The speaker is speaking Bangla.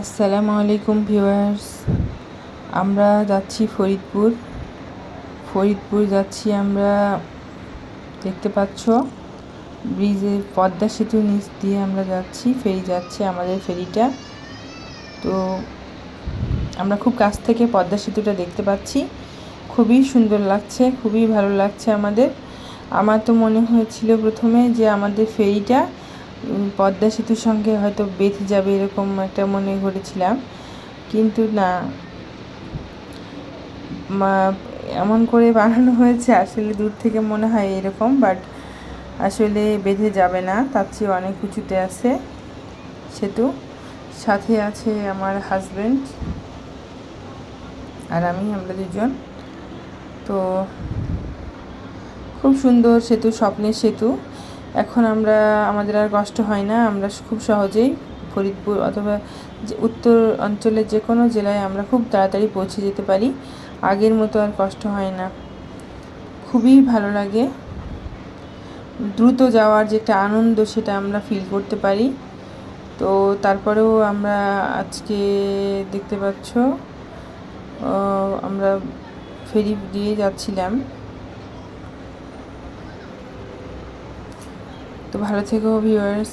আসসালামু আলাইকুম ভিউয়ার্স। আমরা যাচ্ছি ফরিদপুর। ফরিদপুর যাচ্ছি আমরা, দেখতে পাচ্ছ ব্রিজে পদ্মা সেতুর নিচ দিয়ে আমরা যাচ্ছি, ফেরি যাচ্ছে আমাদের ফেরিটা। তো আমরা খুব কাছ থেকে পদ্মা সেতুটা দেখতে পাচ্ছি। খুবই সুন্দর লাগছে, খুবই ভালো লাগছে আমাদের। আমার তো মনে হয়েছিল প্রথমে যে আমাদের ফেরিটা পদ্মা সেতুর সঙ্গে হয়তো বেঁধে যাবে এরকম একটা মনে করেছিলাম। কিন্তু না এমন করে বানানো হয়েছে, আসলে দূর থেকে মনে হয় এরকম বাট আসলে বেঁধে যাবে না, তার চেয়ে অনেক উঁচুতে আছে সেতু। সাথে আছে আমার হাজব্যান্ড আর আমি, আমরা দুজন। তো খুব সুন্দর সেতু, স্বপ্নের সেতু। এখন আমরা, আমাদের আর কষ্ট হয় না, আমরা খুব সহজেই ফরিদপুর অথবা উত্তর অঞ্চলের যে কোনো জেলায় আমরা খুব তাড়াতাড়ি পৌঁছে যেতে পারি। আগের মতো আর কষ্ট হয় না। খুবই ভালো লাগে। দ্রুত যাওয়ার যেটা আনন্দ সেটা আমরা ফিল করতে পারি। তো তারপরেও আমরা আজকে দেখতে পাচ্ছ আমরা ফেরি দিয়ে যাচ্ছিলাম। তো ভালো থেকো ভিউয়ার্স